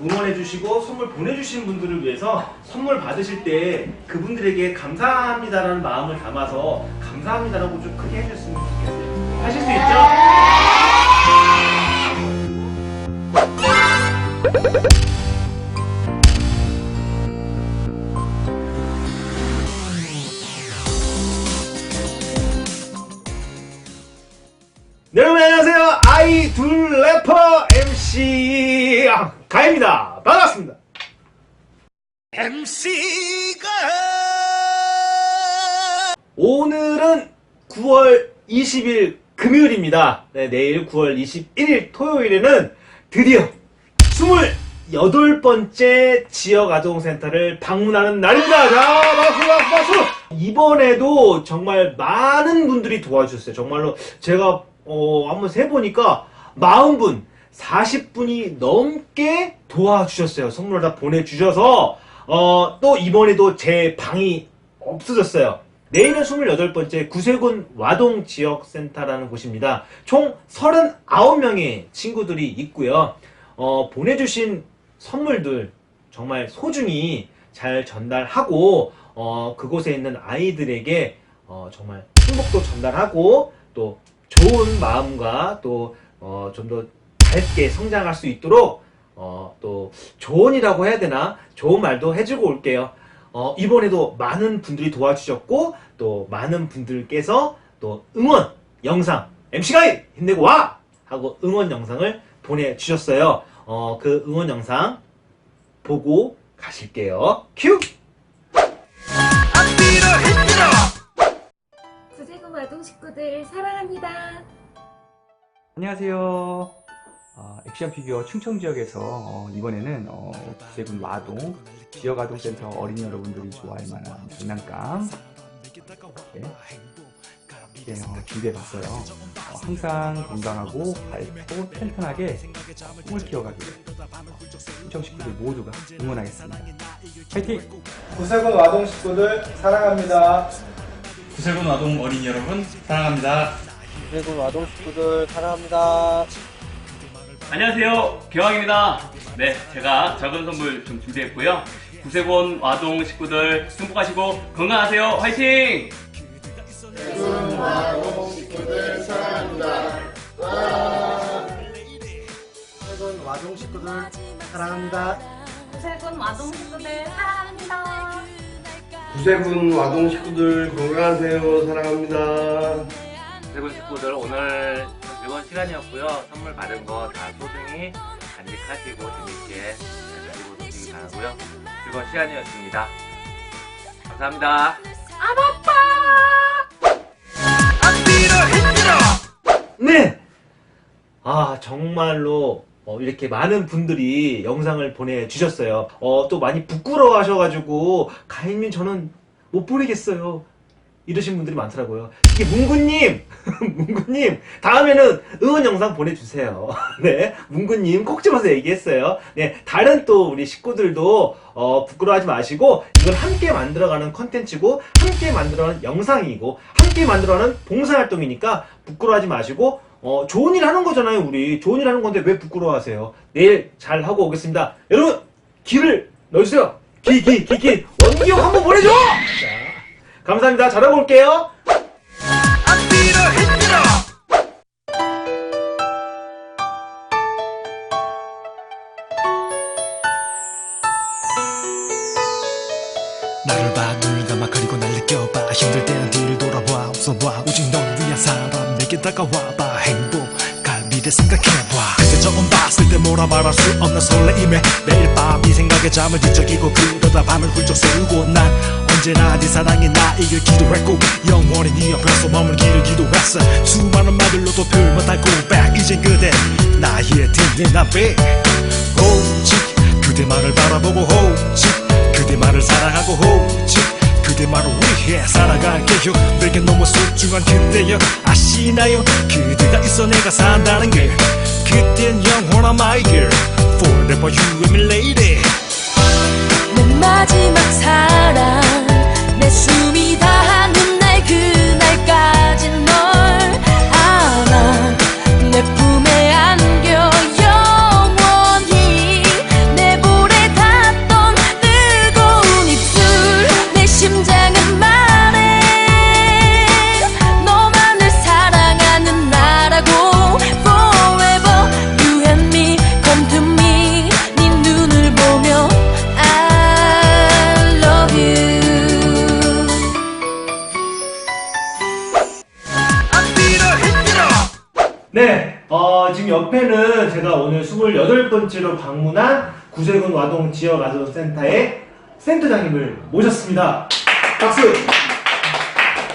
응원해주시고 선물 보내주신 분들을 위해서 선물 받으실 때 그분들에게 감사합니다라는 마음을 담아서 감사합니다라고 좀 크게 해주셨으면 좋겠어요. 하실 수 있죠? 네, 여러분 안녕하세요. 아이 둘 래퍼 MC 가입니다. 반갑습니다. MC가 오늘은 9월 20일 금요일입니다. 네, 내일 9월 21일 토요일에는 드디어 28번째 지역 아동센터를 방문하는 날입니다. 자, 박수, 박수, 박수! 이번에도 정말 많은 분들이 도와주셨어요. 정말로 제가 어, 한번 세보니까 40분, 40분이 넘게 도와주셨어요. 선물을 다 보내주셔서, 어, 또 이번에도 제 방이 없어졌어요. 내일은 28번째 구세군 와동 지역센터라는 곳입니다. 총 39명의 친구들이 있고요. 어, 보내주신 선물들 정말 소중히 잘 전달하고, 어, 그곳에 있는 아이들에게 어, 정말 행복도 전달하고, 또 좋은 마음과 또, 어, 좀더 밝게 성장할 수 있도록, 어, 또, 조언이라고 해야 되나? 좋은 말도 해주고 올게요. 어, 이번에도 많은 분들이 도와주셨고, 또 많은 분들께서 또 응원 영상, MC가 힘내고 와! 하고 응원 영상을 보내주셨어요. 어, 그 응원 영상 보고 가실게요. 큐! 구세군 아동 식구들 사랑합니다. 안녕하세요. 어, 액션 피규어 충청 지역에서 어, 이번에는 어, 구세군 와동 지역 아동센터 어린 이 여러분들이 좋아할 만한 장난감 이렇게 네, 어, 준비해봤어요. 어, 항상 건강하고 밝고 튼튼하게 꿈을 키워가기를 충청 식구들 모두가 응원하겠습니다. 파이팅! 구세군 아동 식구들 사랑합니다. 구세군 아동 어린 이 여러분 사랑합니다. 구세군 아동 식구들 사랑합니다. 안녕하세요. 기왕입니다. 네, 제가 작은 선물 좀 준비했고요. 구세곤 아동 식구들 행복하시고 건강하세요. 화이팅! 구세군 아동 식구들 사랑합니다. 구세군 아동 식구들 사랑합니다. 구세군 와동 식구들 건강하세요. 사랑합니다. 세군 식구들 오늘 즐거운 시간이었고요. 선물 받은 거 다 소중히 간직하시고 재밌게 잘 가지고 노시기 바라고요. 즐거운 시간이었습니다. 감사합니다. 네! 아, 정말로, 어, 이렇게 많은 분들이 영상을 보내주셨어요. 어, 또 많이 부끄러워 하셔가지고, 가인님 저는 못 보내겠어요. 이러신 분들이 많더라고요. 특히 문구님! 문구님! 다음에는 응원 영상 보내주세요. 네. 문구님 꼭 집어서 얘기했어요. 네. 다른 또 우리 식구들도, 어, 부끄러워하지 마시고, 이건 함께 만들어가는 컨텐츠고, 함께 만들어가는 영상이고, 함께 만들어가는 봉사활동이니까, 부끄러워하지 마시고, 어, 좋은 일 하는 거잖아요, 우리. 좋은 일 하는 건데 왜 부끄러워하세요? 내일 잘 하고 오겠습니다. 여러분, 기를 넣어주세요. 기, 기, 기, 기. 원기형 한번 보내줘! 자, 감사합니다. 잘하고 올게요. 나를 봐, 눈을 감아 그리고 날 느껴봐. 힘들 때는 뒤를 돌아봐. 웃어봐. 오직 널 위한 사람 내게 다가와봐. 행복할 미래 생각해봐. 그때 처음 봤을 때 뭐라 말할 수 없는 설레임에 매일 밤 이 생각에 잠을 뒤척이고 그러다 밤을 훌쩍 새우고 난 언제나 네 사랑에 나이길 기도했고 영원히 네 옆에서 머물기를 기도했어. 수많은 말들로도 표현 못할 고백. 이젠 그대 나의 든든한 나비 오직 그대만을 바라보고 오직 그대만을 사랑하고 오직 그대만을 위해 살아갈게요. 내게 너무 소중한 그대여. 아시나요? 그대가 있어 내가 산다는 걸 그땐 영원한 my girl Forever you and me lady. 내 마지막 사랑 옆에는 제가 오늘 28번째로 방문한 구세군 와동 지역 아동센터의 센터장님을 모셨습니다. 박수!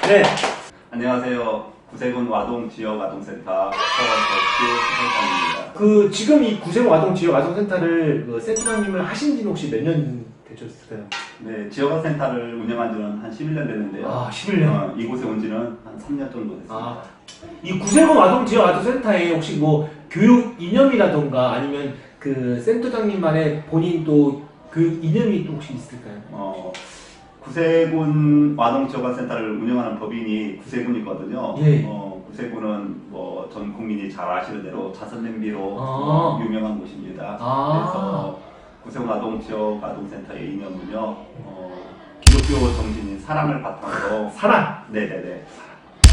네. 안녕하세요. 구세군 와동 지역 아동센터 서원덕수 그 지금 이 구세군 와동 지역 아동센터를 그 센터장님을 하신 지는 혹시 몇 년 되셨을까요? 네, 지역센터를 운영한 지는 한 11년 됐는데요. 아, 11년. 어, 이곳에 온 지는 한 3년 정도 됐습니다. 아, 이 구세군 아동 지역 아동센터에 혹시 뭐 교육 이념이라던가 아니면 그 센터장님만의 본인 또 교육 이념이 또 혹시 있을까요? 어, 구세군 와동 지역센터를 운영하는 법인이 구세군이거든요. 예. 어, 구세군은 뭐 전 국민이 잘 아시는 대로 자선 냄비로 아. 어, 유명한 곳입니다. 아. 그래서 구세군 아동 지역 아동센터의 이념은요. 어, 기독교 정신인 사랑을 바탕으로 사랑! 네네네.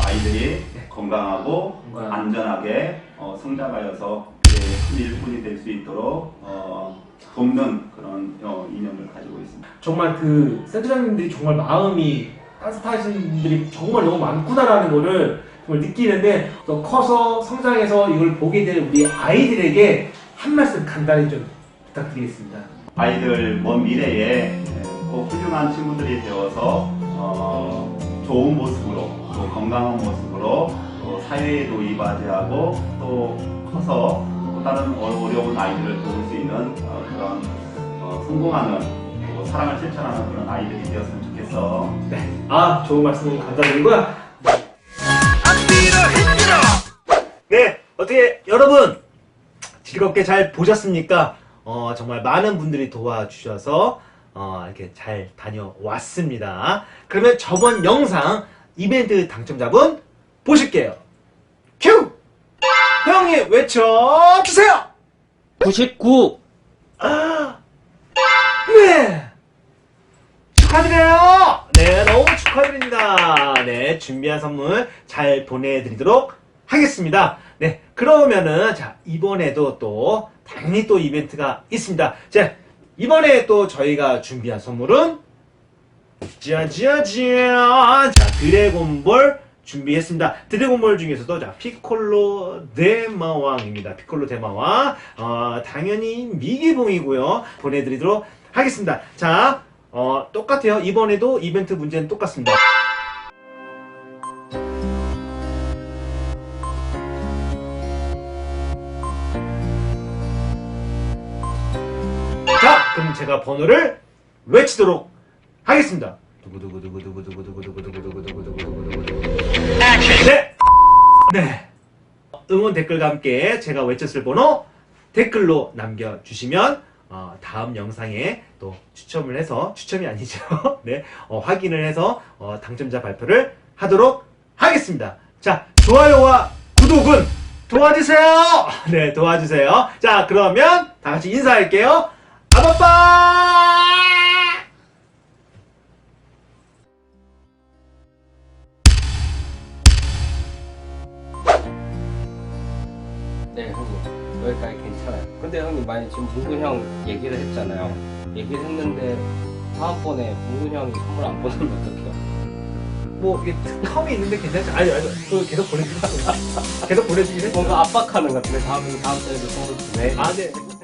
아이들이 건강하고 건강. 안전하게 어, 성장하여서 큰 일꾼이 될 수 있도록 어, 돕는 그런 어, 이념을 가지고 있습니다. 정말 그 센터장님들이 정말 마음이 따뜻하신 분들이 정말 너무 많구나라는 거를 정말 느끼는데 또 커서 성장해서 이걸 보게 될 우리 아이들에게 한 말씀 간단히 좀 부탁드리겠습니다. 아이들 먼 미래에 꼭 훌륭한 친구들이 되어서 어, 좋은 모습으로 또 건강한 모습으로 또 사회에도 이바지하고 또 커서 또 다른 어- 어려운 아이들을 도울 수 있는 어, 그런 어, 성공하는 그리고 사랑을 실천하는 그런 아이들이 되었으면 좋겠어. 네. 아, 좋은 말씀 감사드리고요. 네, 어떻게 여러분 즐겁게 잘 보셨습니까? 어, 정말 많은 분들이 도와주셔서 어, 이렇게 잘 다녀왔습니다. 그러면 저번 영상 이벤트 당첨자분 보실게요. 큐! 형이 외쳐주세요! 99 아, 네! 축하드려요! 네, 너무 축하드립니다. 네, 준비한 선물 잘 보내드리도록 하겠습니다. 네, 그러면은, 자, 이번에도 또, 당연히 또 이벤트가 있습니다. 자, 이번에 또 저희가 준비한 선물은, 짜자잔! 자, 드래곤볼 준비했습니다. 드래곤볼 중에서도, 자, 피콜로 대마왕입니다. 피콜로 대마왕. 어, 당연히 미기봉이고요. 보내드리도록 하겠습니다. 자, 어, 똑같아요. 이번에도 이벤트 문제는 똑같습니다. 그럼 제가 번호를 외치도록 하겠습니다. 네! 네. 응원 댓글과 함께 제가 외쳤을 번호 댓글로 남겨주시면 어, 다음 영상에 또 추첨을 해서 추첨이 아니죠. 네, 어, 확인을 해서 어, 당첨자 발표를 하도록 하겠습니다. 자, 좋아요와 구독은 도와주세요. 네, 도와주세요. 자, 그러면 다 같이 인사할게요. 아빠빠! 네 형님 여기까지 괜찮아요 근데 형님 만약 지금 문근 형 얘기를 했잖아요 얘기를 했는데 다음번에 문근 형이 선물 안 보내면 어떡해요? 뭐 이게 텀이 있는데 괜찮지? 아니 아니 그 계속 보내주긴 했어. 계속 보내주긴 했어. 뭔가 압박하는 것 같은데 다음 다음 달에도 선물 주네 아 네.